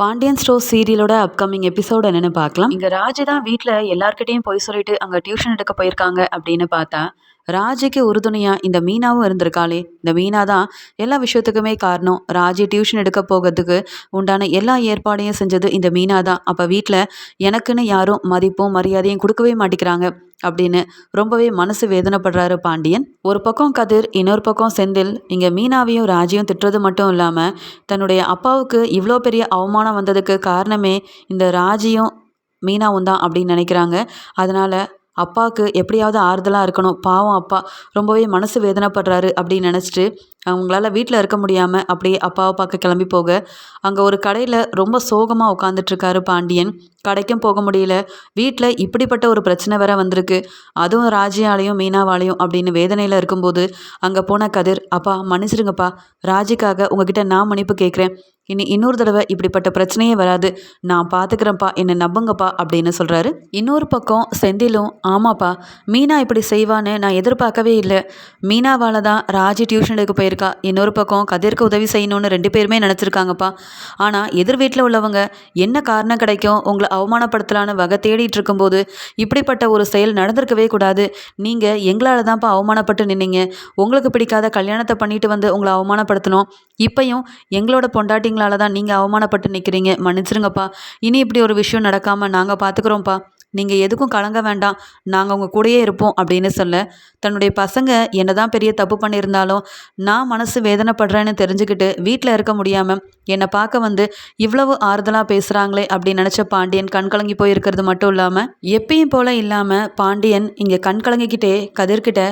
Pandian store சீரியலோட upcoming episode என்னென்னு பார்க்கலாம். இங்கே ராஜு தான் வீட்டில் எல்லார்கிட்டையும் போய் சொல்லிட்டு அங்கே டியூஷன் எடுக்க போயிருக்காங்க அப்படின்னு பார்த்தா ராஜிக்கு உறுதுணையாக இந்த மீனாவும் இருந்திருக்காளே. இந்த மீனா தான் எல்லா விஷயத்துக்குமே காரணம். ராஜி டியூஷன் எடுக்க போகிறதுக்கு உண்டான எல்லா ஏற்பாடையும் செஞ்சது இந்த மீனா தான். அப்போ வீட்டில் எனக்குன்னு யாரும் மதிப்பும் மரியாதையும் கொடுக்கவே மாட்டேங்கிறாங்க அப்படின்னு ரொம்பவே மனசு வேதனைப்படுறாரு பாண்டியன். ஒரு பக்கம் கதிர் இன்னொரு பக்கம் செந்தில். இங்கே மீனாவையும் ராஜியும் திட்டுறது மட்டும் இல்லாமல் தன்னுடைய அப்பாவுக்கு இவ்வளோ பெரிய அவமானம் வந்ததுக்கு காரணமே இந்த ராஜியும் மீனாவும் தான் அப்படின்னு நினைக்கிறாங்க. அதனால் அப்பாவுக்கு எப்படியாவது ஆறுதலாக இருக்கணும். பாவம் அப்பா. ரொம்பவே மனசு வேதனைப்படுறாரு அப்படின்னு நினச்சிட்டு அவங்களால வீட்டில் இருக்க முடியாமல் அப்படியே அப்பாவை பார்க்க கிளம்பி போக அங்கே ஒரு கடையில் ரொம்ப சோகமாக உட்காந்துட்ருக்காரு பாண்டியன். கடைக்கும் போக முடியல. வீட்டில் இப்படிப்பட்ட ஒரு பிரச்சனை வேற வந்திருக்கு. அதுவும் ராஜியாலையும் மீனாவாலையும் அப்படின்னு வேதனையில் இருக்கும்போது அங்கே போன கதிர் அப்பா மன்னிச்சிருங்கப்பா. ராஜிக்காக உங்ககிட்ட நான் மன்னிப்பு கேட்குறேன். இனி இன்னொரு தடவை இப்படிப்பட்ட பிரச்சனையே வராது. நான் பார்த்துக்கிறேன்ப்பா என்னை நம்புங்கப்பா. அப்படின்னு சொல்கிறாரு இன்னொரு பக்கம் செந்திலும் ஆமாப்பா. மீனா இப்படி செய்வான்னு நான் எதிர்பார்க்கவே இல்லை. மீனாவால் தான் ராஜி டியூஷனுக்கு போய் போயிருக்கா. இன்னொரு பக்கம் கதிர்க்கு உதவி செய்யணும்னு ரெண்டு பேருமே நினச்சிருக்காங்கப்பா. ஆனால் எதிர் வீட்டில் உள்ளவங்க என்ன காரணம் கிடைக்கும்? உங்களை அவமானப்படுத்தலான்னு வகை தேடிட்டு இருக்கும்போது இப்படிப்பட்ட ஒரு செயல் நடந்திருக்கவே கூடாது. நீங்கள் எங்களால் தான்ப்பா அவமானப்பட்டு நின்னீங்க. உங்களுக்கு பிடிக்காத கல்யாணத்தை பண்ணிட்டு வந்து உங்களை அவமானப்படுத்தணும். இப்பையும் எங்களோட பொண்டாட்டிங்களால தான் நீங்கள் அவமானப்பட்டு நிற்கிறீங்க மன்னிச்சிருங்கப்பா. இனி இப்படி ஒரு விஷயம் நடக்காமல் நாங்கள் பார்த்துக்குறோம்ப்பா நீங்கள் எதுக்கும் கலங்க வேண்டாம். நாங்கள் உங்கள் கூடயே இருப்போம் அப்படின்னு சொல்ல தன்னுடைய பசங்க என்ன தான் பெரிய தப்பு பண்ணியிருந்தாலும் நான் மனசு வேதனைப்படுறேன்னு தெரிஞ்சுக்கிட்டு வீட்டில் இருக்க முடியாமல் என்னை பார்க்க வந்து இவ்வளவு ஆறுதலாக பேசுகிறாங்களே அப்படின்னு நினச்ச பாண்டியன் கண் கலங்கி போயிருக்கிறது மட்டும் இல்லாமல் எப்பயும் போல் இல்லாமல் பாண்டியன் இங்கே கண் கலங்கிக்கிட்டே கதிர்கிட்ட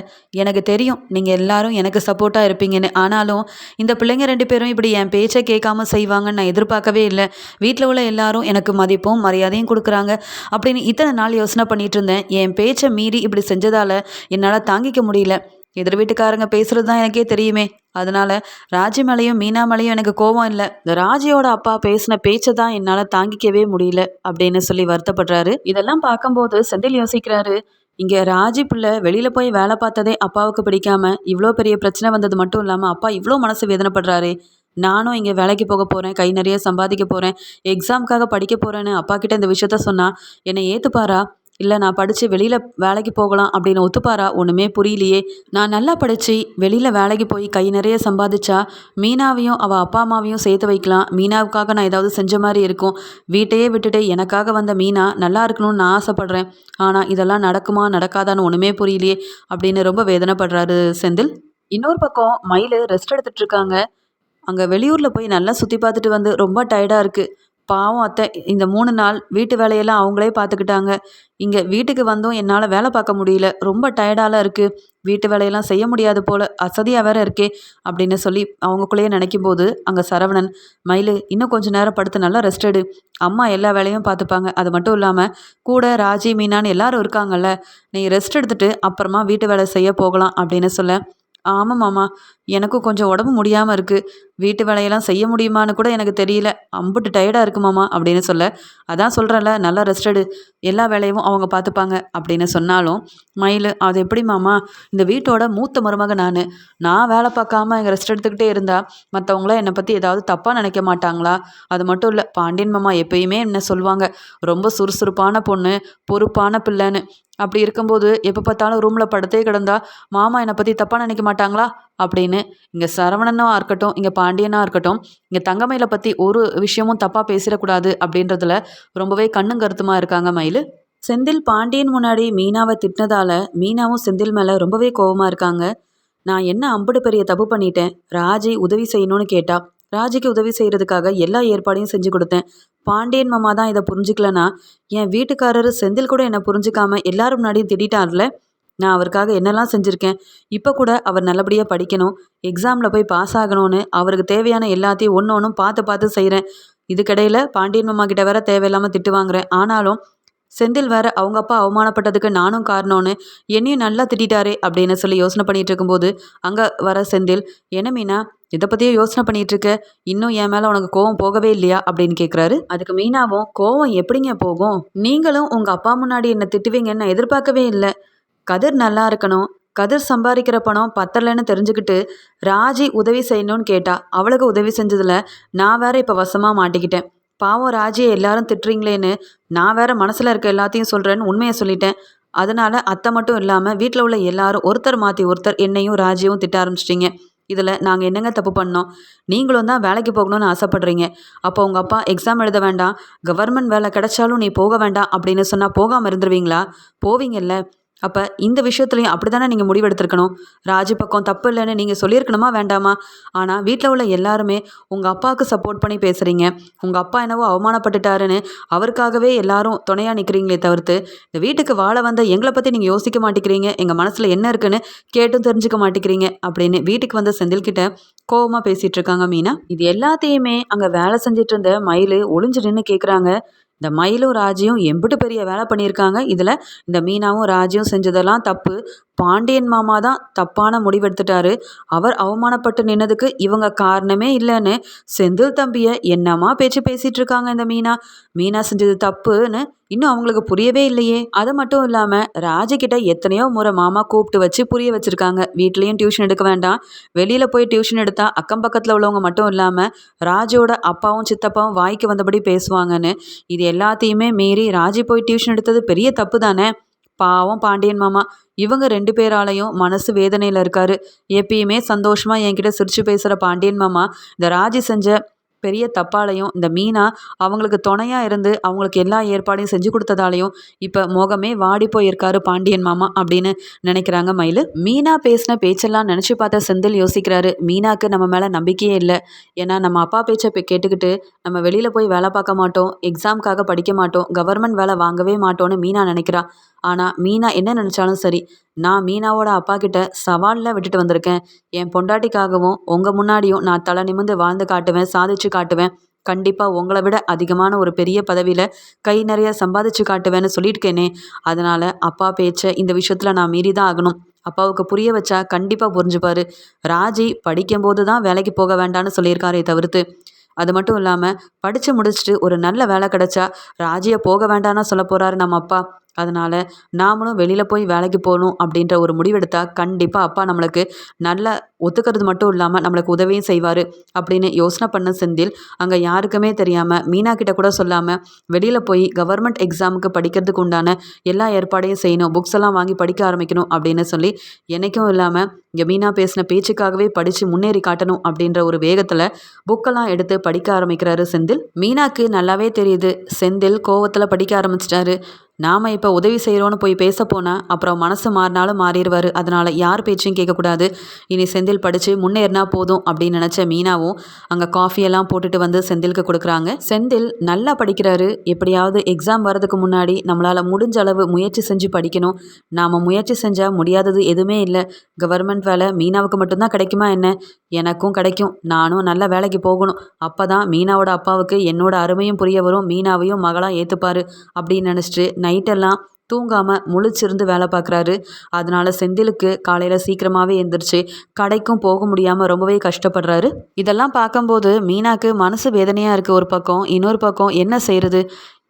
எனக்கு தெரியும் நீங்கள் எல்லாரும் எனக்கு சப்போர்ட்டாக இருப்பீங்கன்னு. ஆனாலும் இந்த பிள்ளைங்க ரெண்டு பேரும் இப்படி என் பேச்சை கேட்காம செய்வாங்கன்னு நான் எதிர்பார்க்கவே இல்லை. வீட்டில் உள்ள எல்லாரும் எனக்கு மதிப்பும் மரியாதையும் கொடுக்குறாங்க அப்படின்னு இத்தனை நாள் யோசனை பண்ணிட்டு இருந்தேன். என் பேச்சை மீறி இப்படி செஞ்சதால் என்னால் தாங்கிக்க முடியல. எதிர் வீட்டுக்காரங்க பேசுகிறது தான் எனக்கே தெரியுமே. அதனால் ராஜி மேலேயும் மீனா மேலேயும் எனக்கு கோபம் இல்லை. இந்த ராஜியோட அப்பா பேசின பேச்சை தான் என்னால் தாங்கிக்கவே முடியல அப்படின்னு சொல்லி வருத்தப்படுறாரு. இதெல்லாம் பார்க்கும்போது செந்தில் யோசிக்கிறாரு இங்கே ராஜி பிள்ளை வெளியில் போய் வேலை பார்த்ததே அப்பாவுக்கு பிடிக்காம இவ்வளோ பெரிய பிரச்சனை வந்தது மட்டும் இல்லாமல் அப்பா இவ்வளோ மனசு வேதனைப்படுறாரு. நானும் இங்கே வேலைக்கு போக போகிறேன் கை நிறைய சம்பாதிக்க போகிறேன் எக்ஸாமுக்காக படிக்க போகிறேன்னு அப்பா கிட்ட இந்த விஷயத்த சொன்னால் என்னை ஏற்றுப்பாரா இல்லை நான் படித்து வெளியில் வேலைக்கு போகலாம் அப்படின்னு ஒத்துப்பாரா? ஒன்றுமே புரியலையே. நான் நல்லா படித்து வெளியில் வேலைக்கு போய் கை நிறைய சம்பாதிச்சா மீனாவையும் அவள் அப்பா அம்மாவையும் சேர்த்து வைக்கலாம். மீனாவுக்காக நான் ஏதாவது செஞ்ச மாதிரி இருக்கும். வீட்டையே விட்டுட்டு எனக்காக வந்த மீனா நல்லா இருக்கணும்னு நான் ஆசைப்பட்றேன். ஆனால் இதெல்லாம் நடக்குமா நடக்காதான்னு ஒன்றுமே புரியலையே அப்படின்னு ரொம்ப வேதனைப்படுறாரு செந்தில். இன்னொரு பக்கம் மயில் ரெஸ்ட் எடுத்துகிட்ருக்காங்க அங்கே வெளியூரில் போய் நல்லா சுற்றி பார்த்துட்டு வந்து ரொம்ப டயர்டாக இருக்குது பாவம் அத்தை இந்த மூணு நாள் வீட்டு வேலையெல்லாம் அவங்களே பார்த்துக்கிட்டாங்க. இங்கே வீட்டுக்கு வந்தும் என்னால் வேலை பார்க்க முடியல. ரொம்ப டயர்டாலாம் இருக்குது வீட்டு வேலையெல்லாம் செய்ய முடியாது போல். அசதியாக வேற இருக்கே அப்படின்னு சொல்லி அவங்களுக்குள்ளேயே நினைக்கும் போது அங்கே சரவணன் மயில் இன்னும் கொஞ்சம் நேரம் படுத்து நல்லா ரெஸ்ட் எடு. அம்மா எல்லா வேலையும் பார்த்துப்பாங்க. அது மட்டும் இல்லாமல் கூட ராஜி மீனான்னு எல்லாரும் இருக்காங்கல்ல. நீ ரெஸ்ட் எடுத்துட்டு அப்புறமா வீட்டு வேலை செய்ய போகலாம் அப்படின்னு சொல்ல ஆமாம் மாமா. எனக்கும் கொஞ்சம் உடம்பு முடியாமல் இருக்குது வீட்டு வேலையெல்லாம் செய்ய முடியுமான்னு கூட எனக்கு தெரியல. அம்புட்டு டயர்டாக இருக்கு மாமா அப்படின்னு சொல்ல. அதான் சொல்கிறேன்ல நல்லா ரெஸ்டடு எல்லா வேலையும் அவங்க பார்த்துப்பாங்க அப்படின்னு சொன்னாலும் மயில் அது எப்படி மாமா? இந்த வீட்டோட மூத்த மருமக நான். நான் வேலை பார்க்காம இங்கே ரெஸ்ட் எடுத்துக்கிட்டே இருந்தால் மற்றவங்களாம் என்னை பற்றி ஏதாவது தப்பாக நினைக்க மாட்டாங்களா? அது மட்டும் இல்லை பாண்டியன் மாமா எப்பயுமே என்ன சொல்லுவாங்க? ரொம்ப சுறுசுறுப்பான பொண்ணு பொறுப்பான பிள்ளைன்னு. அப்படி இருக்கும்போது எப்போ பார்த்தாலும் ரூமில் படுத்தே கிடந்தா மாமா என்னை பற்றி தப்பாக நினைக்க மாட்டாங்களா? அப்படின்னு. இங்கே சரவணனாக இருக்கட்டும் இங்கே பாண்டியனாக இருக்கட்டும் இங்கே தங்கமயிலை பற்றி ஒரு விஷயமும் தப்பாக பேசிடக்கூடாது அப்படின்றதுல ரொம்பவே கண்ணும் கருத்துமாக இருக்காங்க மயில். செந்தில் பாண்டியன் முன்னாடி மீனாவை திட்டினதால மீனாவும் செந்தில் மேலே ரொம்பவே கோபமாக இருக்காங்க. நான் என்ன அம்புடு பெரிய தப்பு பண்ணிட்டேன்? ராஜி உதவி செய்யணும்னு கேட்டா ராஜிக்கு உதவி செய்கிறதுக்காக எல்லா ஏற்பாடையும் செஞ்சு கொடுத்தேன். பாண்டியன் மாமா தான் இதை புரிஞ்சுக்கலனா? என் வீட்டுக்காரரு செந்தில் கூட என்னை புரிஞ்சுக்காம எல்லாரும் முன்னாடியும் திட்டார்ல நான் அவருக்காக என்னெல்லாம் செஞ்சுருக்கேன்? இப்போ கூட அவர் நல்லபடியாக படிக்கணும் எக்ஸாமில் போய் பாஸ் ஆகணும்னு அவருக்கு தேவையான எல்லாத்தையும் ஒன்று ஒன்றும் பார்த்து பார்த்து செய்கிறேன் இதுக்கிடையில் பாண்டியன் மாமா கிட்ட வேற தேவையில்லாமல் திட்டு வாங்குறேன். ஆனாலும் செந்தில் வேற அவங்க அப்பா அவமானப்பட்டதுக்கு நானும் காரணம்னு என்னையும் நல்லா திட்டாரே அப்படின்னு சொல்லி யோசனை பண்ணிட்டு இருக்கும்போது அங்கே வர செந்தில் என்ன மீனா இதை பற்றியே யோசனை பண்ணிட்டு இருக்க? இன்னும் என் மேலே உனக்கு கோவம் போகவே இல்லையா? அப்படின்னு கேட்குறாரு அதுக்கு மீனாவும் கோவம் எப்படிங்க போகும்? நீங்களும் உங்கள் அப்பா முன்னாடி என்னை திட்டுவீங்கன்னு நான் எதிர்பார்க்கவே இல்லை. கதிர் நல்லா இருக்கணும். கதிர் சம்பாதிக்கிற பணம் பத்தலைன்னு தெரிஞ்சுக்கிட்டு ராஜி உதவி செய்யணும்னு கேட்டா அவளுக்கு உதவி செஞ்சதில் நான் வேற இப்போ வசமாக மாட்டிக்கிட்டேன். பாவம் ராஜியை எல்லாரும் திட்டுறீங்களேன்னு நான் வேற மனசில் இருக்க எல்லாத்தையும் சொல்கிறேன்னு உண்மையை சொல்லிட்டேன். அதனால் அத்தை மட்டும் இல்லாமல் வீட்டில் உள்ள எல்லாரும் ஒருத்தர் மாற்றி ஒருத்தர் என்னையும் ராஜியும் திட்ட ஆரம்பிச்சிட்டிங்க. இதில் நாங்கள் என்னங்க தப்பு பண்ணோம்? நீங்களும் தான் வேலைக்கு போகணும்னு ஆசைப்பட்றீங்க. அப்போ உங்கள் அப்பா எக்ஸாம் எழுத வேண்டாம். கவர்மெண்ட் வேலை கிடைச்சாலும் நீ போக வேண்டாம் அப்படின்னு சொன்னால் போகாமல் இருந்துருவீங்களா? போவீங்கல்ல. அப்போ இந்த விஷயத்துலையும் அப்படி தானே நீங்கள் முடிவெடுத்திருக்கணும்? ராஜு பக்கம் தப்பு இல்லைன்னு நீங்கள் சொல்லியிருக்கணுமா வேண்டாமா? ஆனால் வீட்டில் உள்ள எல்லாருமே உங்கள் அப்பாவுக்கு சப்போர்ட் பண்ணி பேசுகிறீங்க உங்கள் அப்பா என்னவோ அவமானப்பட்டுட்டாருன்னு அவருக்காகவே எல்லாரும் துணையாக நிற்கிறீங்களே தவிர்த்து இந்த வீட்டுக்கு வாழ வந்த எங்களை பற்றி நீங்கள் யோசிக்க மாட்டேங்கிறீங்க. எங்கள் மனசில் என்ன இருக்குன்னு கேட்டும் தெரிஞ்சுக்க மாட்டேங்கிறீங்க அப்படின்னு வீட்டுக்கு வந்த செந்தில்கிட்ட கோவமாக பேசிகிட்டு இருக்காங்க மீனா. இது எல்லாத்தையுமே அங்கே வேலை செஞ்சிட்டு இருந்த மயில் ஒளிஞ்சு நின்று கேட்குறாங்க இந்த மயிலும் ராஜியும் எம்பிட்டு பெரிய வேலை பண்ணியிருக்காங்க. இதில் இந்த மீனாவும் ராஜியும் செஞ்சதெல்லாம் தப்பு. பாண்டியன் மாமா தான் தப்பான முடிவெடுத்துட்டாரு. அவர் அவமானப்பட்டு நின்னதுக்கு இவங்க காரணமே இல்லைன்னு செந்தில் தம்பியை என்னமா பேச்சு பேசிட்டு இருக்காங்க இந்த மீனா? மீனா செஞ்சது தப்புன்னு இன்னும் அவங்களுக்கு புரியவே இல்லையே. அது மட்டும் இல்லாமல் ராஜிக்கிட்ட எத்தனையோ முறை மாமா கூப்பிட்டு வச்சு புரிய வச்சுருக்காங்க. வீட்லேயும் டியூஷன் எடுக்க வேண்டாம். வெளியில் போய் டியூஷன் எடுத்தால் அக்கம் பக்கத்தில் உள்ளவங்க மட்டும் இல்லாமல் ராஜோட அப்பாவும் சித்தப்பாவும் வாய்க்கு வந்தபடி பேசுவாங்கன்னு. இது எல்லாத்தையுமே மீறி ராஜி போய் டியூஷன் எடுத்தது பெரிய தப்பு தானே? பாவம் பாண்டியன் மாமா. இவங்க ரெண்டு பேராலையும் மனசு வேதனையில் இருக்காரு. எப்பயுமே சந்தோஷமாக என்கிட்ட சிரிச்சு பேசுகிற பாண்டியன் மாமா இந்த ராஜி செஞ்ச பெரிய தப்பாலையும் இந்த மீனா அவங்களுக்கு துணையாக இருந்து அவங்களுக்கு எல்லா ஏற்பாடையும் செஞ்சு கொடுத்ததாலையும் இப்போ முகமே வாடி போயிருக்காரு பாண்டியன் மாமா அப்படின்னு நினைக்கிறாங்க மயில். மீனா பேசின பேச்செல்லாம் நினச்சி பார்த்த செந்தில் யோசிக்கிறாரு மீனாக்கு நம்ம மேலே நம்பிக்கையே இல்லை. ஏன்னா நம்ம அப்பா பேச்சை கேட்டுக்கிட்டு நம்ம வெளியில் போய் வேலை பார்க்க மாட்டோம் எக்ஸாமுக்காக படிக்க மாட்டோம் கவர்மெண்ட் வேலை வாங்கவே மாட்டோம்னு மீனா நினைக்கிறா. ஆனால் மீனா என்ன நினச்சாலும் சரி. நான் மீனாவோட அப்பா கிட்ட சவாலில் விட்டுட்டு வந்திருக்கேன். என் பொண்டாட்டிக்காகவும் உங்கள் முன்னாடியும் நான் தலை நிமிந்து வாழ்ந்து காட்டுவேன் சாதிச்சு காட்டுவேன். கண்டிப்பாக உங்களை விட அதிகமான ஒரு பெரிய பதவியில் கை நிறைய சம்பாதிச்சு காட்டுவேன்னு சொல்லியிருக்கேனே. அதனால் அப்பா பேச்சை இந்த விஷயத்தில் நான் மீறி தான் ஆகணும். அப்பாவுக்கு புரிய வச்சா கண்டிப்பாக புரிஞ்சுப்பாரு. ராஜி படிக்கும்போது தான் வேலைக்கு போக வேண்டான்னு சொல்லியிருக்காரே தவிர்த்து. அது மட்டும் இல்லாமல் படித்து முடிச்சுட்டு ஒரு நல்ல வேலை கிடைச்சா ராஜியை போக வேண்டாம்னா சொல்ல போகிறாரு நம்ம அப்பா. அதனால் நாமளும் வெளியில் போய் வேலைக்கு போகணும் அப்படின்ற ஒரு முடிவெடுத்தால் கண்டிப்பாக அப்பா நம்மளுக்கு நல்ல ஒத்துக்கிறது மட்டும் இல்லாமல் நம்மளுக்கு உதவியும் செய்வார் அப்படின்னு யோசனை பண்ண செந்தில் அங்கே யாருக்குமே தெரியாமல் மீனா கிட்ட கூட சொல்லாமல் வெளியில் போய் கவர்மெண்ட் எக்ஸாமுக்கு படிக்கிறதுக்கு உண்டான எல்லா ஏற்பாடையும் செய்யணும் புக்ஸ் எல்லாம் வாங்கி படிக்க ஆரம்பிக்கணும் அப்படின்னு சொல்லி என்றைக்கும் இல்லாமல் இங்கே மீனா பேசின பேச்சுக்காகவே படித்து முன்னேறி காட்டணும் அப்படின்ற ஒரு வேகத்தில் புக்கெல்லாம் எடுத்து படிக்க ஆரம்பிக்கிறாரு செந்தில். மீனாக்கு நல்லாவே தெரியுது. செந்தில் கோவத்தில் படிக்க ஆரம்பிச்சிட்டாரு. நாம் இப்போ உதவி செய்கிறோன்னு போய் பேச போனால் அப்புறம் மனசு மாறினாலும் மாறிடுவார். அதனால் யார் பேச்சையும் கேட்கக்கூடாது இனி செந்தில் படித்து முன்னேறினா போதும் அப்படின்னு நினச்ச மீனாவும் அங்கே காஃபியெல்லாம் போட்டுட்டு வந்து செந்திலுக்கு கொடுக்குறாங்க. செந்தில் நல்லா படிக்கிறாரு. எப்படியாவது எக்ஸாம் வரதுக்கு முன்னாடி நம்மளால் முடிஞ்ச அளவு முயற்சி செஞ்சு படிக்கணும். நாம் முயற்சி செஞ்சால் முடியாதது எதுவுமே இல்லை. கவர்மெண்ட் வேலை மீனாவுக்கு மட்டும்தான் கிடைக்குமா என்ன? எனக்கும் கிடைக்கும். நானும் நல்ல வேலைக்கு போகணும். அப்போ தான் மீனாவோட அப்பாவுக்கு என்னோட அருமையும் புரிய வரும். மீனாவையும் மகளாக ஏற்றுப்பார் அப்படின்னு நினச்சிட்டு நைட்டெல்லாம் தூங்காமல் முழிச்சிருந்து வேலை பார்க்குறாரு அதனால செந்திலுக்கு காலையில் சீக்கிரமாகவே எழுந்திரிச்சு கடைக்கும் போக முடியாமல் ரொம்பவே கஷ்டப்படுறாரு. இதெல்லாம் பார்க்கும்போது மீனாக்கு மனசு வேதனையாக இருக்குது ஒரு பக்கம் இன்னொரு பக்கம் என்ன செய்கிறது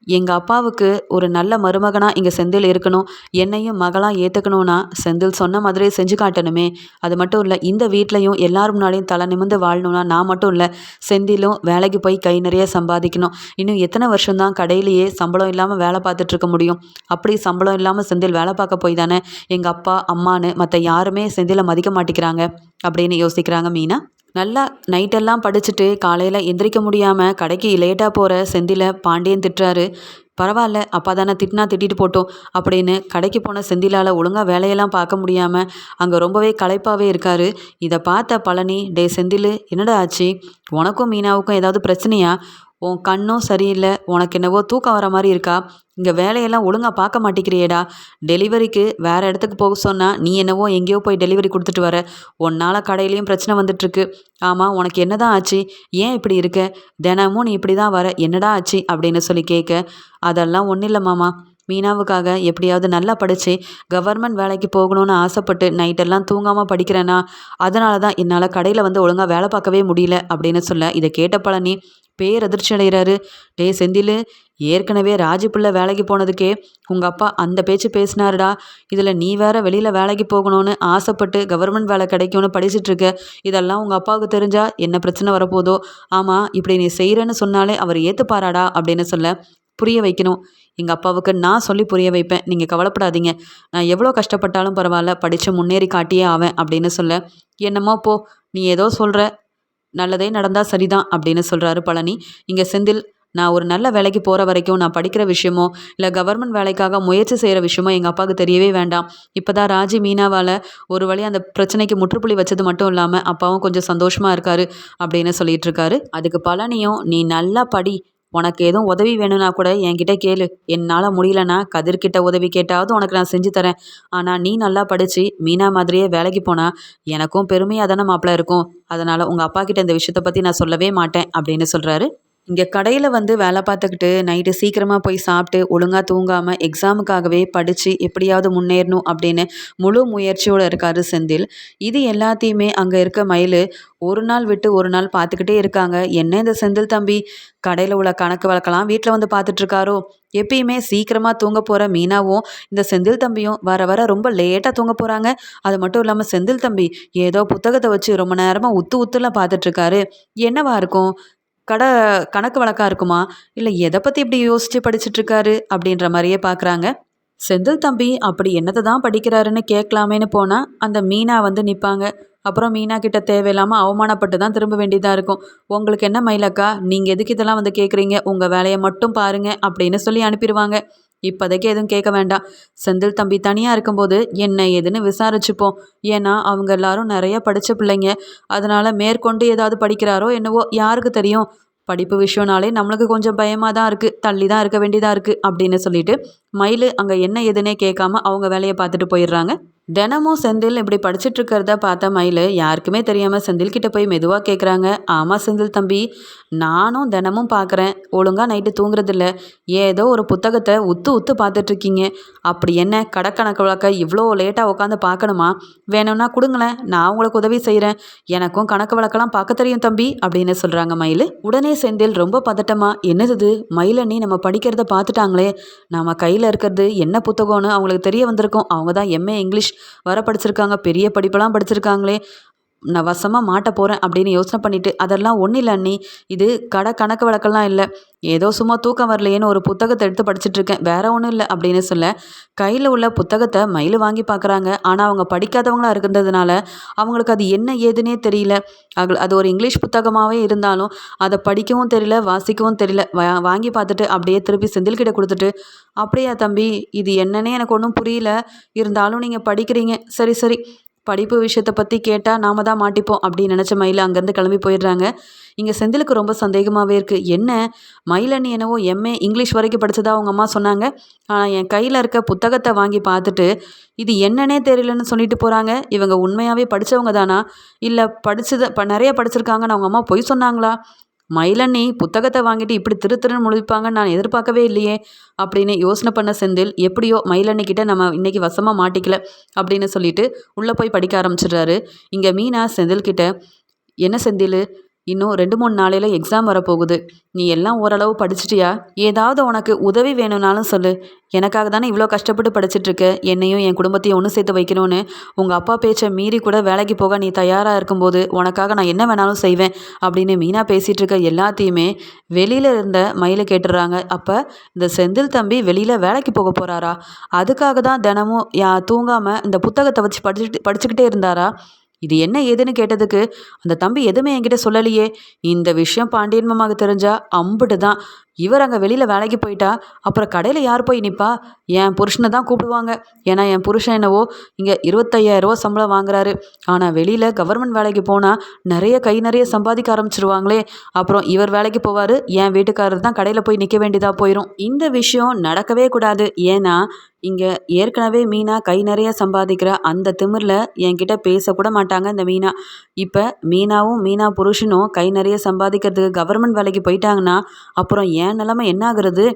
எங்கள் அப்பாவுக்கு ஒரு நல்ல மருமகனாக இங்கே செந்தில் இருக்கணும். என்னையும் மகளாக ஏற்றுக்கணும்னா செந்தில் சொன்ன மாதிரியே செஞ்சு காட்டணுமே. அது மட்டும் இல்லை இந்த வீட்லேயும் எல்லார் முன்னாடியும் தலை நிமிந்து வாழணும்னா நான் மட்டும் இல்லை செந்திலும் வேலைக்கு போய் கை நிறைய சம்பாதிக்கணும். இன்னும் எத்தனை வருஷம்தான் கடையிலேயே சம்பளம் இல்லாமல் வேலை பார்த்துட்ருக்க முடியும்? அப்படி சம்பளம் இல்லாமல் செந்தில் வேலை பார்க்க போய் தானே? எங்கள் அப்பா அம்மானு மற்ற யாருமே செந்திலை மதிக்க மாட்டேங்கிறாங்க அப்படின்னு யோசிக்கிறாங்க மீனா. நல்லா நைட்டெல்லாம் படிச்சுட்டு காலையில் எந்திரிக்க முடியாமல் கடைக்கு லேட்டாக போகிற செந்தில பாண்டியன் திட்டுறாரு. பரவாயில்ல அப்பா தானே திட்டினா திட்டிட்டு போட்டோம் அப்படின்னு கடைக்கு போன செந்திலால் ஒழுங்காக வேலையெல்லாம் பார்க்க முடியாமல் அங்கே ரொம்பவே களைப்பாகவே இருக்கார். இதை பார்த்த பழனி டே செந்தில் என்னடா ஆச்சு? உனக்கும் மீனாவுக்கும் ஏதாவது பிரச்சனையா? உன் கண்ணும் சரியில்லை உனக்கு என்னவோ தூக்கம் வர மாதிரி இருக்கா? இங்கே வேலையெல்லாம் ஒழுங்காக பார்க்க மாட்டேங்கிறியேடா. டெலிவரிக்கு வேறு இடத்துக்கு போக சொன்னால் நீ என்னவோ எங்கேயோ போய் டெலிவரி கொடுத்துட்டு வர. உன்னால் கடையிலையும் பிரச்சனை வந்துட்டுருக்கு. ஆமாம் உனக்கு என்ன தான் ஆச்சு? ஏன் இப்படி இருக்க? தினமும் நீ இப்படி தான் வர. என்னடா ஆச்சு? அப்படின்னு சொல்லி கேட்க அதெல்லாம் ஒன்றும் இல்லை மாமா. மீனாவுக்காக எப்படியாவது நல்லா படித்து கவர்மெண்ட் வேலைக்கு போகணும்னு ஆசைப்பட்டு நைட்டெல்லாம் தூங்காமல் படிக்கிறேன்னா அதனால தான் என்னால் கடையில் வந்து ஒழுங்காக வேலை பார்க்கவே முடியல. அப்படின்னு சொல்ல இதை கேட்ட பழனி பேரதிர்ச்சி அடைகிறாரு. டே செந்தில் ஏற்கனவே ராஜி பிள்ளை வேலைக்கு போனதுக்கே உங்கள் அப்பா அந்த பேச்சு பேசினாருடா. இதில் நீ வேற வெளியில் வேலைக்கு போகணும்னு ஆசைப்பட்டு கவர்மெண்ட் வேலை கிடைக்கும்னு படிச்சுட்ருக்க இதெல்லாம் உங்கள் அப்பாவுக்கு தெரிஞ்சால் என்ன பிரச்சனை வரப்போதோ? ஆமாம் இப்படி நீ செய்கிறேன்னு சொன்னாலே அவர் ஏற்றுப்பாராடா அப்படின்னு சொல்ல புரிய வைக்கணும். எங்கள் அப்பாவுக்கு நான் சொல்லி புரிய வைப்பேன். நீங்கள் கவலைப்படாதீங்க. நான் எவ்வளோ கஷ்டப்பட்டாலும் பரவாயில்ல படித்து முன்னேறி காட்டியே ஆவேன் அப்படின்னு சொல்ல என்னமோ போ நீ ஏதோ சொல்கிற நல்லதே நடந்தால் சரிதான் அப்படின்னு சொல்கிறாரு பழனி. இங்கே செந்தில் நான் ஒரு நல்ல வேலைக்கு போகிற வரைக்கும் நான் படிக்கிற விஷயமோ இல்லை கவர்மெண்ட் வேலைக்காக முயற்சி செய்கிற விஷயமோ எங்கள் அப்பாவுக்கு தெரியவே வேண்டாம். இப்போ தான் ராஜி மீனாவால் ஒரு வழி அந்த பிரச்சனைக்கு முற்றுப்புள்ளி வச்சது மட்டும் இல்லாமல் அப்பாவும் கொஞ்சம் சந்தோஷமாக இருக்காரு அப்படின்னு சொல்லிட்டு இருக்காரு. அதுக்கு பழனியும் நீ நல்லா படி உனக்கு எதுவும் உதவி வேணும்னா கூட என்கிட்ட கேளு. என்னால் முடியலன்னா கதிர்கிட்ட உதவி கேட்டாவது உனக்கு நான் செஞ்சு தரேன். ஆனால் நீ நல்லா படித்து மீனா மாதிரியே வேலைக்கு போனால் எனக்கும் பெருமையாக தானே மாப்பிள்ள இருக்கும். அதனால் உங்கள் அப்பா கிட்ட இந்த விஷயத்தை பற்றி நான் சொல்லவே மாட்டேன் அப்படின்னு சொல்கிறாரு இங்கே கடையில் வந்து வேலை பார்த்துக்கிட்டு நைட்டு சீக்கிரமாக போய் சாப்பிட்டு ஒழுங்காக தூங்காமல் எக்ஸாமுக்காகவே படித்து எப்படியாவது முன்னேறணும் அப்படின்னு முழு முயற்சியோடு இருக்காரு செந்தில். இது எல்லாத்தையுமே அங்கே இருக்க மயில் ஒரு நாள் விட்டு ஒரு நாள் பார்த்துக்கிட்டே இருக்காங்க. என்ன இந்த செந்தில் தம்பி? கடையில் உள்ள கணக்கு வழக்கெல்லாம் வீட்டில் வந்து பார்த்துட்ருக்காரோ? எப்பயுமே சீக்கிரமாக தூங்க போகிற மீனாவும் இந்த செந்தில் தம்பியும் வர வர ரொம்ப லேட்டாக தூங்க போகிறாங்க அது மட்டும் இல்லாமல் செந்தில் தம்பி ஏதோ புத்தகத்தை வச்சு ரொம்ப நேரமாக உத்து உத்துலாம் பார்த்துட்ருக்காரு. என்னவா இருக்கும்? கடை கணக்கு வழக்காக இருக்குமா? இல்லை எதை பற்றி இப்படி யோசித்து படிச்சுட்ருக்காரு? அப்படின்ற மாதிரியே பார்க்குறாங்க செந்தில் தம்பி அப்படி என்னத்தை தான் படிக்கிறாருன்னு கேட்கலாமேன்னு போனால் அந்த மீனா வந்து நிற்பாங்க அப்புறம் மீனா கிட்ட தேவையில்லாமல் அவமானப்பட்டு தான் திரும்ப வேண்டியதாக இருக்கும். உங்களுக்கு என்ன மயிலக்கா? நீங்கள் எதுக்கு இதெல்லாம் வந்து கேட்குறீங்க உங்கள் வேலையை மட்டும் பாருங்கள் அப்படின்னு சொல்லி அனுப்பிடுவாங்க. இப்போதைக்கு எதுவும் கேட்க வேண்டாம். செந்தில் தம்பி தனியாக இருக்கும்போது என்ன ஏதுன்னு விசாரிச்சுப்போம். ஏன்னா அவங்க எல்லாரும் நிறைய படித்த பிள்ளைங்க. அதனால் மேற்கொண்டு ஏதாவது படிக்கிறாரோ என்னவோ யாருக்கு தெரியும்? படிப்பு விஷயம்னாலே நம்மளுக்கு கொஞ்சம் பயமாக தான் இருக்குது தள்ளி தான் இருக்க வேண்டியதாக இருக்குது அப்படின்னு சொல்லிட்டு மயில் அங்கே என்ன எதுன்னே கேட்காம அவங்க வேலையை பார்த்துட்டு போயிடுறாங்க. தினமும் செந்தில் இப்படி படிச்சுட்டு இருக்கிறத பார்த்த மயில் யாருக்குமே தெரியாமல் செந்தில் கிட்ட போய் மெதுவாக கேட்குறாங்க ஆமாம் செந்தில் தம்பி நானும் தினமும் பார்க்குறேன் ஒழுங்காக நைட்டு தூங்குறதில்ல. ஏதோ ஒரு புத்தகத்தை உத்து உத்து பார்த்துட்ருக்கீங்க. அப்படி என்ன? கடக்கணக்கு வழக்க இவ்வளோ லேட்டாக உட்காந்து பார்க்கணுமா? வேணும்னா கொடுங்களேன். நான் உங்களுக்கு உதவி செய்கிறேன் எனக்கும் கணக்கு வழக்கெல்லாம் பார்க்க தெரியும் தம்பி அப்படின்னு சொல்கிறாங்க மயில். உடனே செந்தில் ரொம்ப பதட்டமாக என்னது மயிலண்ணி நம்ம படிக்கிறத பார்த்துட்டாங்களே. நம்ம கையில் இருக்கிறது என்ன புத்தகம்னு அவங்களுக்கு தெரிய வந்திருக்கும். அவங்க தான் எம்ஏ இங்கிலீஷ் வர படிச்சிருக்காங்க பெரிய படிப்பெல்லாம் படிச்சிருக்காங்களே. நான் வசமாக மாட்ட போகிறேன் அப்படின்னு யோசனை பண்ணிவிட்டு அதெல்லாம் ஒன்றும் இல்லை அண்ணி. இது கடை கணக்கு வழக்கெல்லாம் இல்லை. ஏதோ சும்மா தூக்கம் வரலையேன்னு ஒரு புத்தகத்தை எடுத்து படிச்சுட்ருக்கேன் வேற ஒன்றும் இல்லை அப்படின்னு சொல்ல கையில் உள்ள புத்தகத்தை மயில் வாங்கி பார்க்குறாங்க ஆனால் அவங்க படிக்காதவங்களாக இருக்கிறதுனால அவங்களுக்கு அது என்ன ஏதுன்னே தெரியல. அது ஒரு இங்கிலீஷ் புத்தகமாகவே இருந்தாலும் அதை படிக்கவும் தெரியல வாசிக்கவும் தெரியல. வாங்கி பார்த்துட்டு அப்படியே திருப்பி செந்தில்கிட்ட கொடுத்துட்டு அப்படியா தம்பி இது என்னன்னே எனக்கு ஒன்றும் புரியல. இருந்தாலும் நீங்கள் படிக்கிறீங்க. சரி சரி. படிப்பு விஷயத்தை பற்றி கேட்டால் நாம தான் மாட்டிப்போம் அப்படின்னு நினச்ச மயில் அங்கேருந்து கிளம்பி போயிடுறாங்க. இங்கே செந்திலுக்கு ரொம்ப சந்தேகமாகவே இருக்குது என்ன? மயிலண்ணி என்னவோ எம்ஏ இங்கிலீஷ் வரைக்கும் படித்ததா அவங்க அம்மா சொன்னாங்க. ஆனால் என் கையில் இருக்க புத்தகத்தை வாங்கி பார்த்துட்டு இது என்னன்னே தெரியலன்னு சொல்லிட்டு போகிறாங்க இவங்க உண்மையாகவே படித்தவங்க தானா? இல்லை படித்ததை இப்போ நிறைய படிச்சிருக்காங்கன்னு அவங்க அம்மா பொய் சொன்னாங்களா? மயிலண்ணி புத்தகத்தை வாங்கிட்டு இப்படி திரு திருன்னு முழிப்பாங்கன்னு நான் எதிர்பார்க்கவே இல்லையே அப்படின்னு யோசனை பண்ண செந்தில் எப்படியோ மயிலண்ணிக்கிட்ட நம்ம இன்னைக்கு வசமாக மாட்டிக்கல அப்படின்னு சொல்லிட்டு உள்ளே போய் படிக்க ஆரம்பிச்சிடுறாரு. இங்கே மீனா செந்தில் கிட்ட என்ன செந்தில் இன்னும் ரெண்டு மூணு நாளையில் எக்ஸாம் வரப்போகுது. நீ எல்லாம் ஓரளவு படிச்சிட்டியா? ஏதாவது உனக்கு உதவி வேணும்னாலும் சொல்லு. எனக்காக தானே இவ்வளோ கஷ்டப்பட்டு படிச்சிட்ருக்க என்னையும் என் குடும்பத்தையும் ஒன்று சேர்த்து வைக்கணும்னு. உங்கள் அப்பா பேச்சை மீறி கூட வேலைக்கு போக நீ தயாராக இருக்கும்போது உனக்காக நான் என்ன வேணாலும் செய்வேன் அப்படின்னு மீனா பேசிகிட்டு இருக்க எல்லாத்தையுமே வெளியில் இருந்த மயிலை கேட்டுடுறாங்க அப்போ இந்த செந்தில் தம்பி வெளியில் வேலைக்கு போக போகிறாரா அதுக்காக தான் தினமும் யா தூங்காமல் இந்த புத்தகத்தை வச்சு படிச்சுட்டு படிச்சுக்கிட்டே இருந்தாரா? இது என்ன ஏதுன்னு கேட்டதுக்கு அந்த தம்பி எதுவுமே என்கிட்ட சொல்லலையே. இந்த விஷயம் பாண்டியன் மாமாவுக்கு தெரிஞ்சா அம்புட்டு தான் இவர் அங்கே வெளியில் வேலைக்கு போயிட்டா அப்புறம் கடையில் யார் போய் நிற்பா என் புருஷனை தான் கூப்பிடுவாங்க. ஏன்னா என் புருஷன் என்னவோ இங்கே இருபத்தையாயிரரூவா சம்பளம் வாங்குறாரு. ஆனால் வெளியில் கவர்மெண்ட் வேலைக்கு போனால் நிறைய கை நிறைய சம்பாதிக்க ஆரம்பிச்சிருவாங்களே. அப்புறம் இவர் வேலைக்கு போவார் என் வீட்டுக்காரர் தான் கடையில் போய் நிற்க வேண்டியதாக போயிடும் இந்த விஷயம் நடக்கவே கூடாது. ஏன்னா இங்கே ஏற்கனவே மீனா கை நிறைய சம்பாதிக்கிற அந்த திமிரில் என்கிட்ட பேசக்கூட மாட்டாங்க இந்த மீனா. இப்போ மீனாவும் மீனா புருஷனும் கை நிறைய சம்பாதிக்கிறதுக்கு கவர்மெண்ட் வேலைக்கு போயிட்டாங்கன்னா அப்புறம் என் நிலமை என்ன ஆகுறது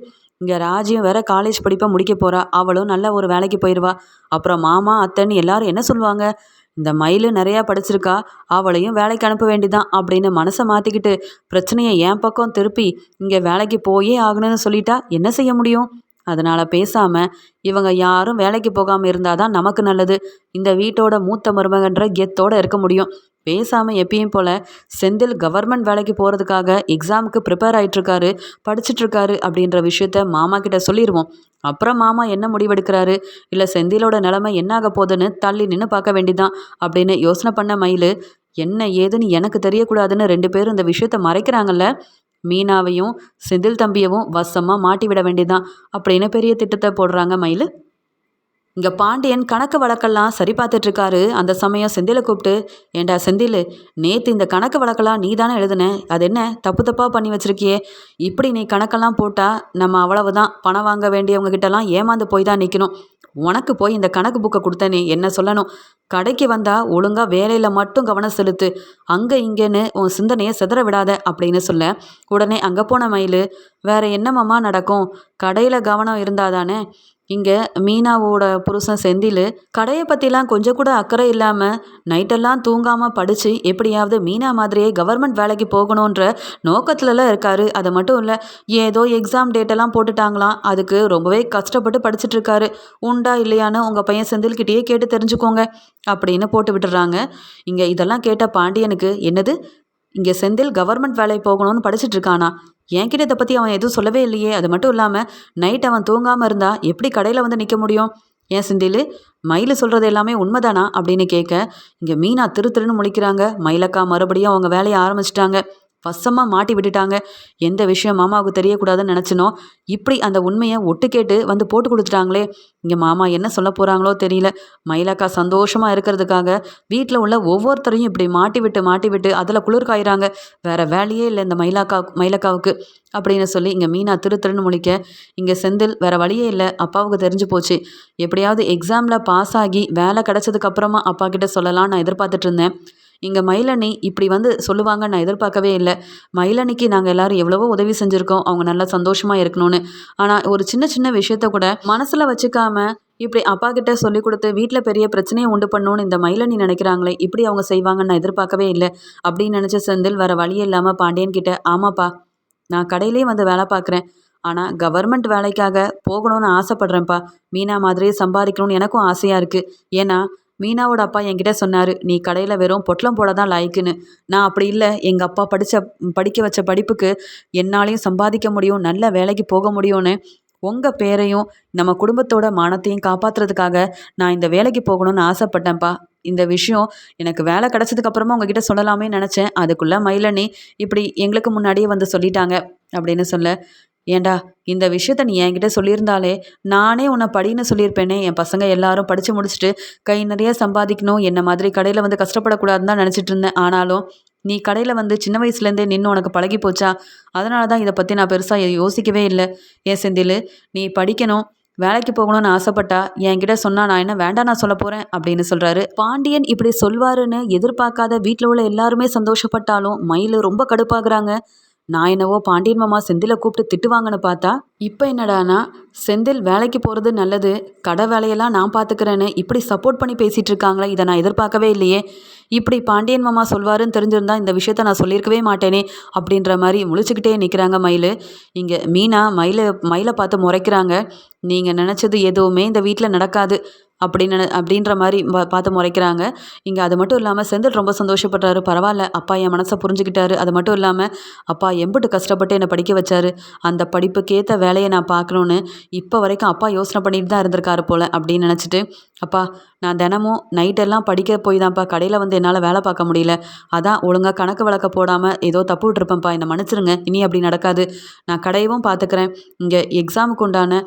இங்கே ராஜியும் வேற காலேஜ் படிப்பை முடிக்க போகிறா அவளும் நல்ல ஒரு வேலைக்கு போயிடுவா அப்புறம் மாமா அத்தைன்னு எல்லாரும் என்ன சொல்லுவாங்க? இந்த மயில் நிறையா படிச்சிருக்கா. அவளையும் வேலைக்கு அனுப்ப வேண்டிதான் அப்படின்னு மனசை மாற்றிக்கிட்டு பிரச்சனையை என் பக்கம் திருப்பி இங்கே வேலைக்கு போயே ஆகணும்னு சொல்லிட்டா என்ன செய்ய முடியும்? அதனால் பேசாமல் இவங்க யாரும் வேலைக்கு போகாமல் இருந்தால் தான் நமக்கு நல்லது. இந்த வீட்டோட மூத்த மருமகன்ற கெத்தோட இருக்க முடியும். பேசாமல் எப்பயும் போல் செந்தில் கவர்மெண்ட் வேலைக்கு போகிறதுக்காக எக்ஸாமுக்கு ப்ரிப்பேர் ஆகிட்டுருக்காரு படிச்சிட்ருக்காரு அப்படின்ற விஷயத்த மாமா கிட்ட சொல்லிடுவோம் அப்புறம் மாமா என்ன முடிவெடுக்கிறாரு? இல்லை செந்திலோட நிலமை என்ன ஆக போகுதுன்னு தள்ளி நின்று பார்க்க வேண்டிதான் அப்படின்னு யோசனை பண்ண மயில் என்ன ஏதுன்னு எனக்கு தெரியக்கூடாதுன்னு ரெண்டு பேரும் இந்த விஷயத்த மறைக்கிறாங்கல்ல? மீனாவையும் செந்தில் தம்பியவும் வசமாக மாட்டி விட வேண்டியதான் அப்படின்னு பெரிய திட்டத்தை போடுறாங்க மயில். இங்கே பாண்டியன் கணக்கு வழக்கெல்லாம் சரி பார்த்துட்ருக்காரு. அந்த சமயம் செந்திலை கூப்பிட்டு ஏண்டா செந்தில் நேற்று இந்த கணக்கு வழக்கெல்லாம் நீ தானே எழுதுன? அது என்ன தப்பு தப்பாக பண்ணி வச்சிருக்கியே? இப்படி நீ கணக்கெல்லாம் போட்டால் நம்ம அவ்வளவுதான் பணம் வாங்க வேண்டியவங்க கிட்டலாம் ஏமாந்து போய் தான் நிற்கணும் உனக்கு போய் இந்த கணக்கு புக்கை கொடுத்தனே என்ன சொல்லணும்? கடைக்கு வந்தால் ஒழுங்காக வேலையில் மட்டும் கவனம் செலுத்து. அங்கே இங்கேன்னு உன் சிந்தனையை சிதற விடாத அப்படின்னு சொல்ல உடனே அங்கே போன மயில் வேற என்னமாம்மா நடக்கும்? கடையில் கவனம் இருந்தால் தானே? இங்கே மீனாவோட புருஷன் செந்தில் கடையை பற்றிலாம் கொஞ்சம் கூட அக்கறை இல்லாமல் நைட்டெல்லாம் தூங்காமல் படித்து எப்படியாவது மீனா மாதிரியே கவர்மெண்ட் வேலைக்கு போகணுன்ற நோக்கத்துலலாம் இருக்காரு. அது மட்டும் இல்லை ஏதோ எக்ஸாம் டேட்டெல்லாம் போட்டுட்டாங்களாம். அதுக்கு ரொம்பவே கஷ்டப்பட்டு படிச்சுட்ருக்காரு உண்டா இல்லையான்னு உங்கள் பையன் செந்தில்கிட்டயே கேட்டு தெரிஞ்சுக்கோங்க அப்படின்னு போட்டு விட்டுறாங்க. இங்கே இதெல்லாம் கேட்ட பாண்டியனுக்கு என்னது? இங்கே செந்தில் கவர்மெண்ட் வேலைக்கு போகணும்னு படிச்சுட்டு இருக்கானா? என்கிட்ட இதை பற்றி அவன் எதுவும் சொல்லவே இல்லையே. அது மட்டும் இல்லாமல் நைட் அவன் தூங்காமல் இருந்தால் எப்படி கடையில் வந்து நிற்க முடியும்? ஏன் செந்தில் மயில் சொல்கிறது எல்லாமே உண்மைதானா? அப்படின்னு கேட்க இங்கே மீனா திரு திருன்னு முழிக்கிறாங்க. மயிலக்கா மறுபடியும் அவங்க வேலையை ஆரம்பிச்சிட்டாங்க. வசமாக மாட்டி விட்டுட்டாங்க. எந்த விஷயம் மாமாவுக்கு தெரியக்கூடாதுன்னு நினச்சினோ இப்படி அந்த உண்மையை ஒட்டு கேட்டு வந்து போட்டு கொடுத்துட்டாங்களே. இங்கே மாமா என்ன சொல்ல போகிறாங்களோ தெரியல. மயிலாக்கா சந்தோஷமாக இருக்கிறதுக்காக வீட்டில் உள்ள ஒவ்வொருத்தரையும் இப்படி மாட்டி விட்டு மாட்டி விட்டு அதில் குளிர்காயிறாங்க. வேறு வேலையே இல்லை இந்த மயிலாக்கா மயிலக்காவுக்கு அப்படின்னு சொல்லி இங்கே மீனா திரு திருன்னு முழிக்க இங்கே செந்தில் வேறு வழியே இல்லை. அப்பாவுக்கு தெரிஞ்சு போச்சு. எப்படியாவது எக்ஸாமில் பாஸ் ஆகி வேலை கிடச்சதுக்கப்புறமா அப்பா கிட்ட சொல்லலாம் நான் எதிர்பார்த்துட்டு இருந்தேன். இங்கே மயிலணி இப்படி வந்து சொல்லுவாங்க நான் எதிர்பார்க்கவே இல்லை. மயிலணிக்கு நாங்கள் எல்லோரும் எவ்வளவோ உதவி செஞ்சுருக்கோம் அவங்க நல்லா சந்தோஷமாக இருக்கணும்னு. ஆனால் ஒரு சின்ன சின்ன விஷயத்த கூட மனசில் வச்சுக்காம இப்படி அப்பா கிட்ட சொல்லி கொடுத்து வீட்டில் பெரிய பிரச்சனையை உண்டு பண்ணணும்னு இந்த மயிலணி நினைக்கிறாங்களே இப்படி அவங்க செய்வாங்கன்னு நான் எதிர்பார்க்கவே இல்லை. அப்படின்னு நினச்ச செந்தில் வர வழி இல்லாமல் பாண்டியன் கிட்ட ஆமாப்பா நான் கடையிலே வந்து வேலை பார்க்குறேன். ஆனால் கவர்மெண்ட் வேலைக்காக போகணும்னு ஆசைப்பட்றேன்ப்பா. மீனா மாதிரியே சம்பாதிக்கணும்னு எனக்கும் ஆசையாக இருக்குது ஏன்னா மீனாவோட அப்பா என்கிட்ட சொன்னார் நீ கடையில் வெறும் பொட்டலம் போட தான் லாய்க்குன்னு. நான் அப்படி இல்லை. எங்கள் அப்பா படித்த படிக்க வச்ச படிப்புக்கு என்னாலையும் சம்பாதிக்க முடியும் நல்ல வேலைக்கு போக முடியும்னு. உங்கள் பேரையும் நம்ம குடும்பத்தோட மானத்தையும் காப்பாற்றுறதுக்காக நான் இந்த வேலைக்கு போகணும்னு ஆசைப்பட்டேன்ப்பா. இந்த விஷயம் எனக்கு வேலை கிடச்சதுக்கப்புறமா உங்ககிட்ட சொல்லலாமே நினச்சேன். அதுக்குள்ளே மயிலணி இப்படி எங்களுக்கு முன்னாடியே வந்து சொல்லிட்டாங்க அப்படின்னு சொல்ல ஏண்டா இந்த விஷயத்த நீ என்கிட்ட சொல்லியிருந்தாலே நானே உன்னை படின்னு சொல்லியிருப்பேனே. என் பசங்க எல்லாரும் படித்து முடிச்சுட்டு கை நிறைய சம்பாதிக்கணும். என்ன மாதிரி கடையில் வந்து கஷ்டப்படக்கூடாதுன்னு தான் நினச்சிட்டு இருந்தேன். ஆனாலும் நீ கடையில் வந்து சின்ன வயசுலேருந்தே நின்று உனக்கு பழகி போச்சா? அதனால தான் இதை பற்றி நான் பெருசாக யோசிக்கவே இல்லை. ஏன் செந்தில் நீ படிக்கணும் வேலைக்கு போகணும்னு ஆசைப்பட்டா என்கிட்ட சொன்னா நான் என்ன வேண்டாம் நான் சொல்ல போகிறேன் அப்படின்னு சொல்கிறாரு பாண்டியன் இப்படி சொல்வாருன்னு எதிர்பார்க்காத வீட்டில் உள்ள எல்லாருமே சந்தோஷப்பட்டாலும் மயில் ரொம்ப கடுப்பாகிறாங்க. நான் என்னவோ பாண்டியன் மாமா செந்திலை கூப்பிட்டு திட்டுவாங்கன்னு பார்த்தா இப்போ என்னடானா செந்தில் வேலைக்கு போகிறது நல்லது கடை வேலையெல்லாம் நான் பார்த்துக்கிறேன்னு இப்படி சப்போர்ட் பண்ணி பேசிகிட்டு இருக்காங்களே இதை நான் எதிர்பார்க்கவே இல்லையே. இப்படி பாண்டியன் மாமா சொல்வாருன்னு தெரிஞ்சிருந்தா இந்த விஷயத்த நான் சொல்லியிருக்கவே மாட்டேனே அப்படின்ற மாதிரி முழிச்சுக்கிட்டே நிற்கிறாங்க மயில். இங்கே மீனா மயிலை மயிலை பார்த்து முறைக்கிறாங்க. நீங்கள் நினச்சது எதுவுமே இந்த வீட்டில் நடக்காது. அப்படின்னு அப்படின்ற மாதிரி பார்த்து முறைக்கிறாங்க. இங்கே அது மட்டும் இல்லாமல் செந்தில் ரொம்ப சந்தோஷப்படுறாரு பரவாயில்ல அப்பா என் மனசை புரிஞ்சுக்கிட்டாரு. அது மட்டும் இல்லாமல் அப்பா எம்பிட்டு கஷ்டப்பட்டு என்னை படிக்க வச்சாரு. அந்த படிப்புக்கேற்ற வேலையை நான் பார்க்கணுன்னு இப்போ வரைக்கும் அப்பா யோசனை பண்ணிட்டு தான் இருந்திருக்காரு போல் அப்படின்னு நினச்சிட்டு அப்பா நான் தினமும் நைட்டெல்லாம் படிக்க போய் தான்ப்பா கடையில் வந்து என்னால் வேலை பார்க்க முடியல. அதான் ஒழுங்காக கணக்கு வழக்க போடாமல் ஏதோ தப்பு விட்டுருப்பேன்ப்பா. என்னை மன்னிச்சிருங்க. இனி அப்படி நடக்காது. நான் கடையவும் பார்த்துக்கிறேன் இங்கே எக்ஸாமுக்கு உண்டான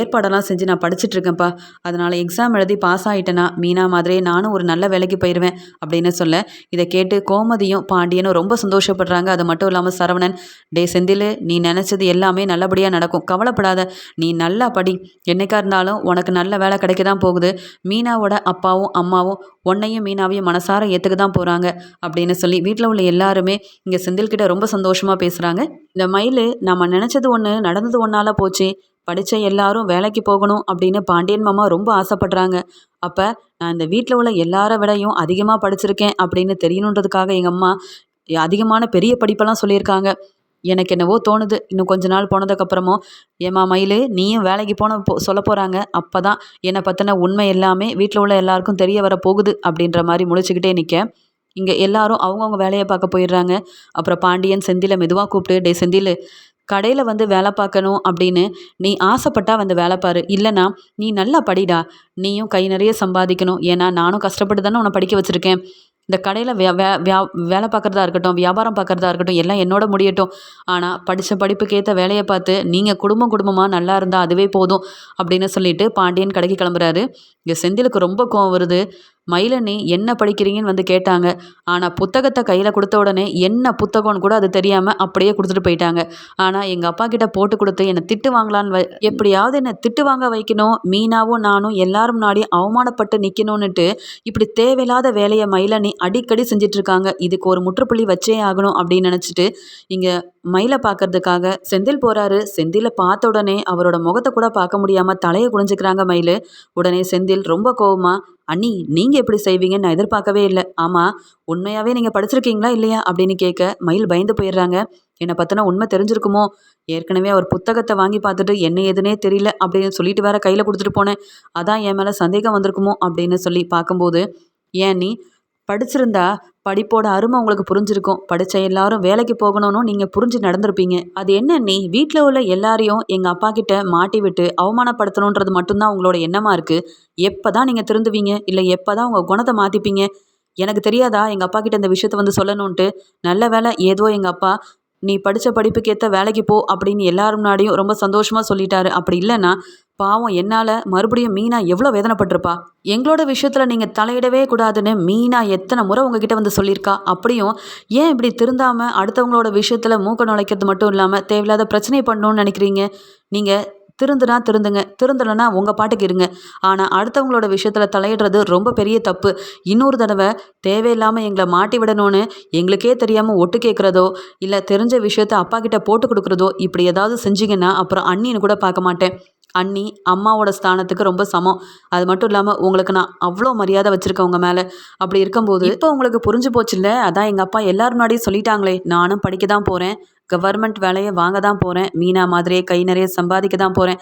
ஏற்பாடெல்லாம் செஞ்சு நான் படிச்சுட்ருக்கேன்ப்பா. அதனால் எக்ஸாம் எழுதி பாஸ் ஆகிட்டேனா மீனா மாதிரியே நானும் ஒரு நல்ல வேலைக்கு போயிடுவேன் அப்படின்னு சொல்ல இதை கேட்டு கோமதியும் பாண்டியனும் ரொம்ப சந்தோஷப்படுறாங்க. அது மட்டும் இல்லாமல் சரவணன் டே செந்தில் நீ நினச்சது எல்லாமே நல்லபடியாக நடக்கும். கவலைப்படாத. நீ நல்லா படி. என்னைக்கா இருந்தாலும் உனக்கு நல்ல வேலை கிடைக்க தான் போகுது. மீனாவோட அப்பாவும் அம்மாவும் உன்னையும் மீனாவையும் மனசார ஏற்றுக்க தான் போகிறாங்க அப்படின்னு சொல்லி வீட்டில் உள்ள எல்லாருமே இங்கே செந்தில்கிட்ட ரொம்ப சந்தோஷமாக பேசுகிறாங்க இந்த மயில் நம்ம நினச்சது ஒன்று நடந்தது ஒன்றால் போச்சு படித்த எல்லாரும் வேலைக்கு போகணும் அப்படின்னு பாண்டியன் மாமா ரொம்ப ஆசைப்படுறாங்க. அப்போ நான் இந்த வீட்டில் உள்ள எல்லார விடையும் அதிகமாக படிச்சிருக்கேன் அப்படின்னு தெரியணுன்றதுக்காக எங்கள் அம்மா அதிகமான பெரிய படிப்பெல்லாம் சொல்லியிருக்காங்க. எனக்கு என்னவோ தோணுது. இன்னும் கொஞ்ச நாள் போனதுக்கப்புறமும் ஏமா மயில் நீயும் வேலைக்கு போன போ சொல்ல போகிறாங்க அப்போ தான் என்னை பற்றின உண்மை எல்லாமே வீட்டில் உள்ள எல்லாருக்கும் தெரிய வர போகுது அப்படின்ற மாதிரி முழிச்சுக்கிட்டே நிற்க இங்கே எல்லாரும் அவங்கவுங்க வேலையை பார்க்க போயிடுறாங்க. அப்புறம் பாண்டியன் செந்தில மெதுவாக கூப்பிட்டு டே செந்தில் கடையில் வந்து வேலை பார்க்கணும் அப்படின்னு நீ ஆசைப்பட்டா வந்து வேலை பாரு. இல்லைனா நீ நல்லா படிடா. நீயும் கை நிறைய சம்பாதிக்கணும். ஏன்னா நானும் கஷ்டப்பட்டு தானே உன்னை படிக்க வச்சுருக்கேன். இந்த கடையில் வே வே வியா வேலை பார்க்குறதா இருக்கட்டும் வியாபாரம் பார்க்குறதா இருக்கட்டும் எல்லாம் என்னோட முடியட்டும். ஆனால் படித்த படிப்புக்கேற்ற வேலையை பார்த்து நீங்கள் குடும்பம் குடும்பமாக நல்லா இருந்தால் அதுவே போதும் அப்படின்னு சொல்லிட்டு பாண்டியன் கடைக்கு கிளம்புறாரு. இங்கே செந்திலுக்கு ரொம்ப கோவம் வருது. மயிலண்ணி என்ன படிக்கிறீங்கன்னு வந்து கேட்டாங்க. ஆனால் புத்தகத்தை கையில் கொடுத்த உடனே என்ன புத்தகம்னு கூட அது தெரியாமல் அப்படியே கொடுத்துட்டு போயிட்டாங்க. ஆனால் எங்கள் அப்பா கிட்ட போட்டு கொடுத்து என்னை திட்டு வாங்கலான்னு எப்படியாவது என்னை திட்டு வாங்க வைக்கணும். மீனாவும் நானும் எல்லாரும் முன்னாடி அவமானப்பட்டு நிற்கணும்னுட்டு இப்படி தேவையில்லாத வேலையை மயிலண்ணி அடிக்கடி செஞ்சிட்ருக்காங்க. இதுக்கு ஒரு முற்றுப்புள்ளி வச்சே ஆகணும் அப்படின்னு நினச்சிட்டு இங்கே மயிலை பார்க்கறதுக்காக செந்தில் போகிறாரு செந்திலை பார்த்த உடனே அவரோட முகத்தை கூட பார்க்க முடியாமல் தலையை குனிஞ்சிக்கிறாங்க மயில். உடனே செந்தில் ரொம்ப கோவமா அண்ணி நீங்கள் எப்படி செய்வீங்கன்னு நான் எதிர்பார்க்கவே இல்லை. ஆமாம் உண்மையாகவே நீங்கள் படிச்சிருக்கீங்களா இல்லையா அப்படின்னு கேட்க மயில் பயந்து போயிடுறாங்க. என்னை பற்றின உண்மை தெரிஞ்சிருக்குமோ? ஏற்கனவே அவர் புத்தகத்தை வாங்கி பார்த்துட்டு என்ன எதுனே தெரியல அப்படின்னு சொல்லிட்டு வேற கையில் கொடுத்துட்டு போனேன். அதான் என் மேலே சந்தேகம் வந்திருக்குமோ அப்படின்னு சொல்லி பார்க்கும்போது ஏன் நீ படிச்சிருந்தா படிப்போட அருமை உங்களுக்கு புரிஞ்சிருக்கும். படித்த எல்லாரும் வேலைக்கு போகணும்னு நீங்கள் புரிஞ்சு நடந்திருப்பீங்க. அது என்ன நீ வீட்டில் உள்ள எல்லாரையும் எங்கள் அப்பா கிட்ட மாட்டி விட்டு அவமானப்படுத்தணுன்றது மட்டும்தான் உங்களோட எண்ணமாக இருக்குது எப்போ தான் நீங்கள் திருந்துவீங்க? இல்லை எப்போ தான் உங்கள் குணத்தை மாற்றிப்பீங்க எனக்கு தெரியாதா? எங்கள் அப்பா கிட்ட இந்த விஷயத்த வந்து சொல்லணுன்ட்டு நல்ல வேலை ஏதோ எங்கள் அப்பா நீ படித்த படிப்புக்கேற்ற வேலைக்கு போ அப்படின்னு எல்லார் முன்னாடியும் ரொம்ப சந்தோஷமாக சொல்லிட்டாரு. அப்படி இல்லைன்னா பாவம் என்னால் மறுபடியும் மீனா எவ்வளோ வேதனைப்பட்டிருப்பா? எங்களோட விஷயத்தில் நீங்கள் தலையிடவே கூடாதுன்னு மீனா எத்தனை முறை உங்ககிட்ட வந்து சொல்லியிருக்கா? அப்படியும் ஏன் இப்படி திருந்தாமல் அடுத்தவங்களோட விஷயத்தில் மூக்க நுழைக்கிறது மட்டும் இல்லாமல் தேவையில்லாத பிரச்சனை பண்ணணும்னு நினைக்கிறீங்க? நீங்கள் திருந்துனா திருந்துங்க. திருந்தலைன்னா உங்கள் பாட்டுக்கு இருங்க. ஆனால் அடுத்தவங்களோட விஷயத்தில் தலையிடுறது ரொம்ப பெரிய தப்பு. இன்னொரு தடவை தேவையில்லாமல் எங்களை மாட்டி விடணும்னு எங்களுக்கே தெரியாமல் ஒட்டு கேட்குறதோ இல்லை தெரிஞ்ச விஷயத்த அப்பா கிட்ட போட்டு கொடுக்குறதோ இப்படி ஏதாவது செஞ்சீங்கன்னா அப்புறம் அண்ணின்னு கூட பார்க்க மாட்டேன். அண்ணி அம்மாவோட ஸ்தானத்துக்கு ரொம்ப சமம். அது மட்டும் இல்லாமல் உங்களுக்கு நான் அவ்வளோ மரியாதை வச்சுருக்கேன் உங்கள் மேலே. அப்படி இருக்கும்போது இப்போ உங்களுக்கு புரிஞ்சு போச்சுல்ல? அதான் எங்கள் அப்பா எல்லாரும் முன்னாடியும் சொல்லிட்டாங்களே நானும் படிக்க தான் போகிறேன் கவர்மெண்ட் வேலையை வாங்க தான் போகிறேன் மீனா மாதிரியே கை நிறைய சம்பாதிக்க தான் போகிறேன்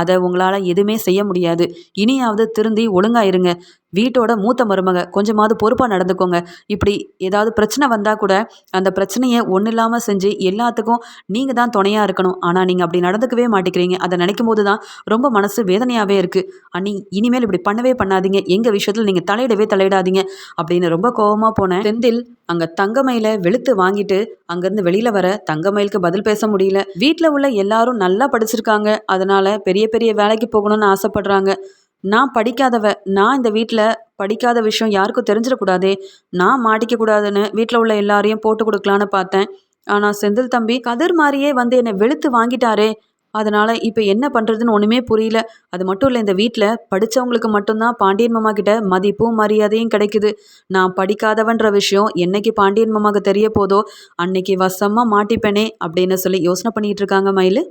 அதை உங்களால் எதுவுமே செய்ய முடியாது. இனியாவது திருந்தி ஒழுங்காக இருங்க. வீட்டோட மூத்த மருமக கொஞ்சமாவது பொறுப்பாக நடந்துக்கோங்க. இப்படி ஏதாவது பிரச்சனை வந்தால் கூட அந்த பிரச்சனையை ஒன்றும் இல்லாமல் செஞ்சு எல்லாத்துக்கும் நீங்கள் தான் துணையாக இருக்கணும். ஆனால் நீங்கள் அப்படி நடந்துக்கவே மாட்டேங்கிறீங்க. அதை நினைக்கும் போது தான் ரொம்ப மனசு வேதனையாகவே இருக்குது அண்ணி இனிமேல் இப்படி பண்ணவே பண்ணாதீங்க. எங்கள் விஷயத்தில் நீங்கள் தலையிடவே தலையிடாதீங்க. அப்படின்னு ரொம்ப கோபமாக போனேன் செந்தில் அங்கே தங்கமயில வெளுத்து வாங்கிட்டு அங்கேருந்து வெளியில் வர தங்கமயிலுக்கு பதில் பேச முடியல. வீட்டில் உள்ள எல்லாரும் நல்லா படிச்சிருக்காங்க. அதனால் பெரிய பெரிய வேலைக்கு போகணும்னு ஆசைப்படுறாங்க. நான் படிக்காதவ நான் இந்த வீட்டில் படிக்காத விஷயம் யாருக்கும் தெரிஞ்சிடக்கூடாதே. நான் மாட்டிக்க கூடாதுன்னு வீட்டில் உள்ள எல்லாரையும் போட்டு கொடுக்கலான்னு பார்த்தேன். ஆனால் செந்தில் தம்பி கதிர் மாதிரியே வந்து என்னை வெளுத்து வாங்கிட்டாரே. அதனால் இப்போ என்ன பண்ணுறதுன்னு ஒன்றுமே புரியல. அது மட்டும் இல்லை இந்த வீட்டில் படித்தவங்களுக்கு மட்டும்தான் பாண்டியன் மாமா கிட்ட மதிப்பும் மரியாதையும் கிடைக்குது. நான் படிக்காதவன்ற விஷயம் என்னைக்கு பாண்டியன் மாமாவுக்கு தெரிய போதோ அன்னைக்கு வசமாக மாட்டிப்பேனே அப்படின்னு சொல்லி யோசனை பண்ணிகிட்டு இருக்காங்க மயில்.